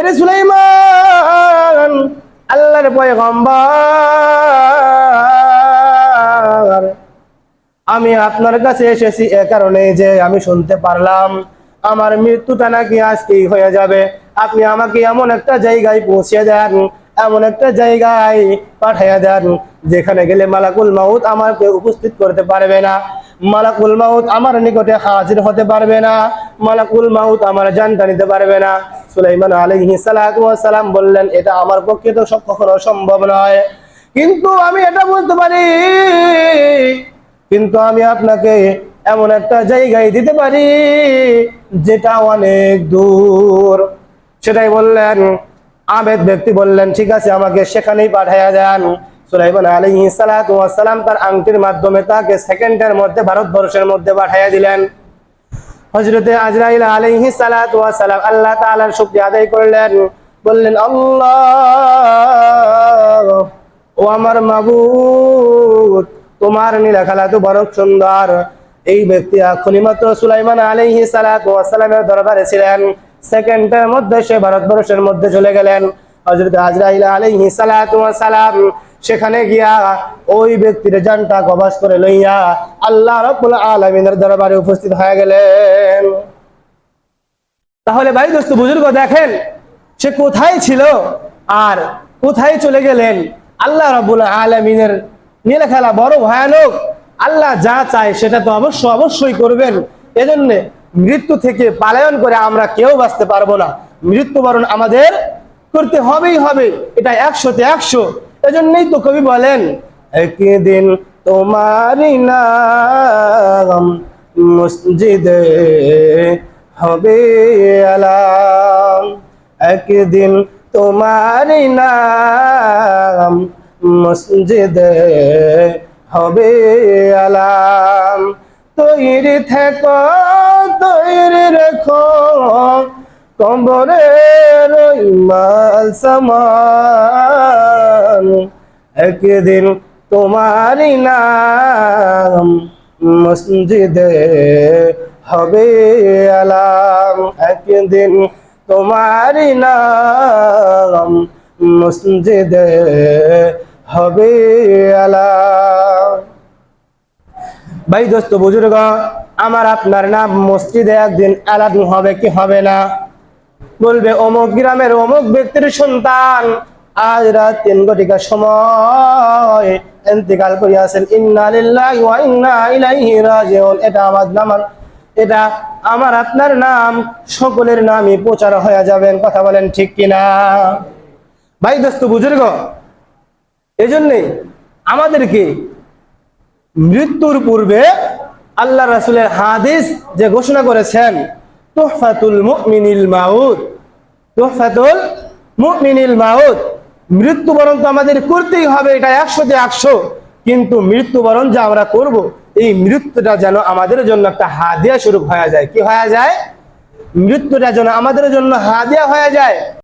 এরে সুলাইমান, আল্লাহর পয়গম্বর। আমি আপনার কাছে এসেছি এ কারণে যে আমি শুনতে পারলাম, আমার মৃত্যুটা নাকি আজকেই হয়ে যাবে। আপনি আমাকে এমন একটা জায়গায় পৌঁছে দেন, এমন একটা জায়গায় পাঠাইয়া দেন, যেখানে গেলে মালাকুল মাউত আমাকে উপস্থিত করতে পারবে না। মালাকুল মাউত আমার নিকটে হাজির হতে পারবে না। মালাকুল মাউত আমার জানটা নিতে পারবে না। সুলাইমান ওয়াস সালাম বললেন, এটা আমার পক্ষে তো সব কখনো সম্ভব নয়। কিন্তু আমি এটা বলতে পারি। কিন্তু আমি আপনাকে এমন একটা জায়গায় দিতে পারি যেটা অনেক দূর। সেটাই বললেন। আবেদ ব্যক্তি বললেন, ঠিক আছে, আমাকে সেখানেই পাঠাইয়া দেন সুলাইমান সালাতু সালাম তার আংটির মাধ্যমে তাকে সেকেন্ডের মধ্যে ভারতবর্ষের মধ্যে পাঠাইয়া দিলেন। হজরতে আজরাইল সালাতু সালাম আল্লাহ তাআলার শুকরিয়া আদায় করলেন। বললেন, আল্লাহ, ও আমার মাবুদ, তোমার নীলা খেলা তো বড় সুন্দর। এই ব্যক্তি এখনই মাত্র সুলাইমান আলাইহি সালাতু ওয়াস সালামের দরবারে ছিলেন। সেকেন্ডের মধ্যে সে ভারতবর্ষের মধ্যে চলে গেলেন। হযরত আজরাইল ওয়াস সালাম সেখানে গিয়া ওই ব্যক্তির জানটা কবাস করে লইয়া আল্লাহ রাব্বুল আলামিনের দরবারে উপস্থিত হয়ে গেলেন। তাহলে ভাই দোস্ত, বুজুর্গ, দেখেন সে কোথায় ছিল আর কোথায় চলে গেলেন। আল্লাহ রাবুল আলমিনের নীলা খেলা বড় ভয়ানক। আল্লাহ যা চায় সেটা তো অবশ্য অবশ্যই করবেন। এজন্য মৃত্যু থেকে পালায়ন করে আমরা কেউ বাঁচতে পারব না। মৃত্যুবরণ আমাদের করতে হবেই হবে। এটা একশোতে একশো। এজন্যই তো কবি বলেন, একদিন তোমারই নাম মসজিদে হবে আলাম। একদিন তোমারই নাম মসজিদে হবে আলাম। তৈরি থেকো, তৈরি রেখো কবরের মাল সমান। একদিন তোমারই নাম মসজিদে হবে আলাম। একদিন তোমারই নাম মসজিদে হবে আলাম। ভাই দোস্ত, বুজুর্গ, আমার আপনার নাম মসজিদে একদিন আলাদা হবে কি হবে না? বলবে, অমুক গ্রামের অমুক ব্যক্তির সন্তান, আজ রাত তিন ঘটিকার সময় ইন্তেকাল করিয়াছেন। ইন্না লিল্লাহি ওয়া ইন্না এটা আমার নাম এটা আমার আপনার নাম, সকলের নামই প্রচার হয়ে যাবেন। কথা বলেন ঠিক কিনা? ভাই দোস্ত, বুজুর্গ, এজন্যই আমাদেরকে মৃত্যুর পূর্বে আল্লাহ রাসুলের হাদিস যে ঘোষণা করেছেন তুহফাতুল মুমিনিল মাউত। তুহফাতুল মুমিনিল মাউত। মৃত্যুবরণ তো আমাদের করতেই হবে, এটা একশোতে একশো। কিন্তু মৃত্যুবরণ যা আমরা করব, এই মৃত্যুটা যেন আমাদের জন্য একটা হাদিয়া স্বরূপ হয়ে যায়। কি হয়ে যায়? মৃত্যুটা যেন আমাদের জন্য হাদিয়া হয়ে যায়।